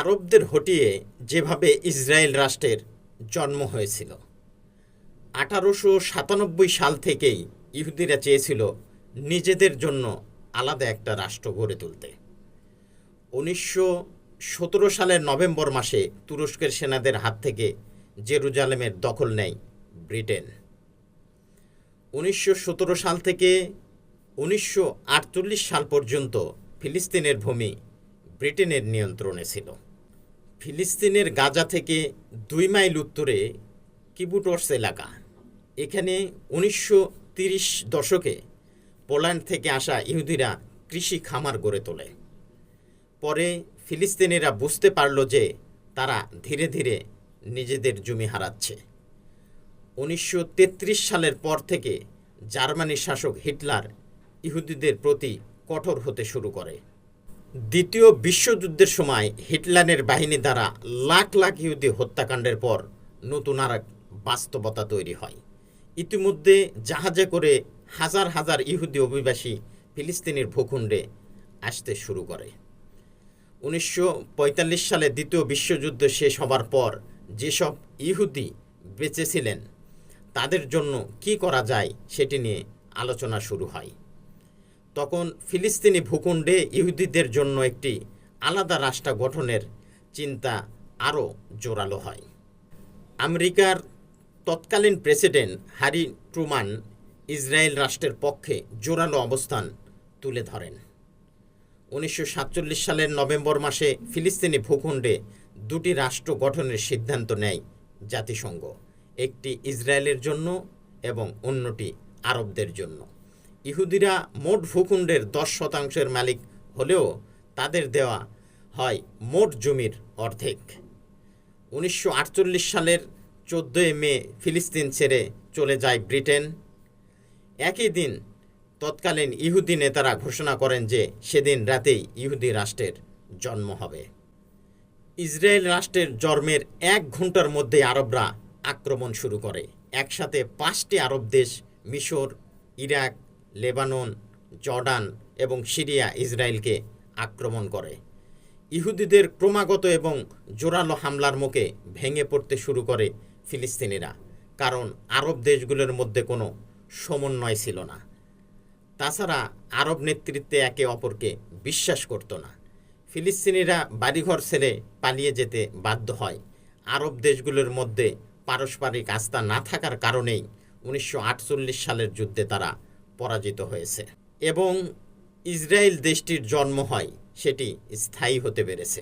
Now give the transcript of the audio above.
আরবদের হটিয়ে যেভাবে ইসরায়েল রাষ্ট্রের জন্ম হয়েছিল। আঠারোশো সাতানব্বই সাল থেকেই ইহুদিরা চেয়েছিল নিজেদের জন্য আলাদা একটা রাষ্ট্র গড়ে তুলতে। উনিশশো সতেরো সালের নভেম্বর মাসে তুরস্কের সেনাদের হাত থেকে জেরুজালেমের দখল নেয় ব্রিটেন। উনিশশো সতেরো সাল থেকে উনিশশো আটচল্লিশ সাল পর্যন্ত ফিলিস্তিনের ভূমি ব্রিটেনের নিয়ন্ত্রণে ছিল। ফিলিস্তিনের গাজা থেকে দুই মাইল উত্তরে কিবুটর্স এলাকা। এখানে উনিশশো দশকে পোল্যান্ড থেকে আসা ইহুদিরা কৃষি খামার গড়ে তোলে। পরে ফিলিস্তিনিরা বুঝতে পারল যে তারা ধীরে ধীরে নিজেদের জমি হারাচ্ছে। উনিশশো তেত্রিশ সালের পর থেকে জার্মানির শাসক হিটলার ইহুদিদের প্রতি কঠোর হতে শুরু করে। দ্বিতীয় বিশ্বযুদ্ধের সময় হিটলারের বাহিনী দ্বারা লাখ লাখ ইহুদি হত্যাকাণ্ডের পর নতুন আর বাস্তবতা তৈরি হয়। ইতিমধ্যে জাহাজে করে হাজার হাজার ইহুদি অভিবাসী ফিলিস্তিনের ভূখণ্ডে আসতে শুরু করে। উনিশশো পঁয়তাল্লিশ সালে দ্বিতীয় বিশ্বযুদ্ধ শেষ হবার পর যেসব ইহুদি বেঁচেছিলেন তাদের জন্য কি করা যায় সেটি নিয়ে আলোচনা শুরু হয়। তখন ফিলিস্তিনি ভূখণ্ডে ইহুদিদের জন্য একটি আলাদা রাষ্ট্র গঠনের চিন্তা আরও জোরালো হয়। আমেরিকার তৎকালীন প্রেসিডেন্ট হ্যারি ট্রুমান ইসরায়েল রাষ্ট্রের পক্ষে জোরালো অবস্থান তুলে ধরেন। উনিশশো সাতচল্লিশ সালের নভেম্বর মাসে ফিলিস্তিনি ভূখণ্ডে দুটি রাষ্ট্র গঠনের সিদ্ধান্ত নেয় জাতিসংঘ, একটি ইসরায়েলের জন্য এবং অন্যটি আরবদের জন্য। ইহুদিরা মোট ভূখণ্ডের দশ শতাংশের মালিক হলেও তাদের দেওয়া হয় মোট জমির অর্ধেক। উনিশশো আটচল্লিশ সালের চোদ্দোই মে ফিলিস্তিন ছেড়ে চলে যায় ব্রিটেন। একই দিন তৎকালীন ইহুদি নেতারা ঘোষণা করেন যে সেদিন রাতেই ইহুদি রাষ্ট্রের জন্ম হবে। ইসরায়েল রাষ্ট্রের জন্মের এক ঘণ্টার মধ্যে আরবরা আক্রমণ শুরু করে। একসাথে পাঁচটি আরব দেশ, মিশর, ইরাক লেবানন, জর্ডান এবং সিরিয়া ইসরায়েলকে আক্রমণ করে। ইহুদিদের ক্রমাগত এবং জোরালো হামলার মুখে ভেঙে পড়তে শুরু করে ফিলিস্তিনিরা, কারণ আরব দেশগুলোর মধ্যে কোনো সমন্বয় ছিল না। তাছাড়া আরব নেতৃত্বে একে অপরকে বিশ্বাস করত না। ফিলিস্তিনিরা বাড়িঘর ছেড়ে পালিয়ে যেতে বাধ্য হয়। আরব দেশগুলোর মধ্যে পারস্পরিক আস্থা না থাকার কারণেই উনিশশো আটচল্লিশ সালের যুদ্ধে তারা পরাজিত হয়েছে এবং ইসরায়েল দেশটির জন্ম হয় সেটি স্থায়ী হতে পেরেছে।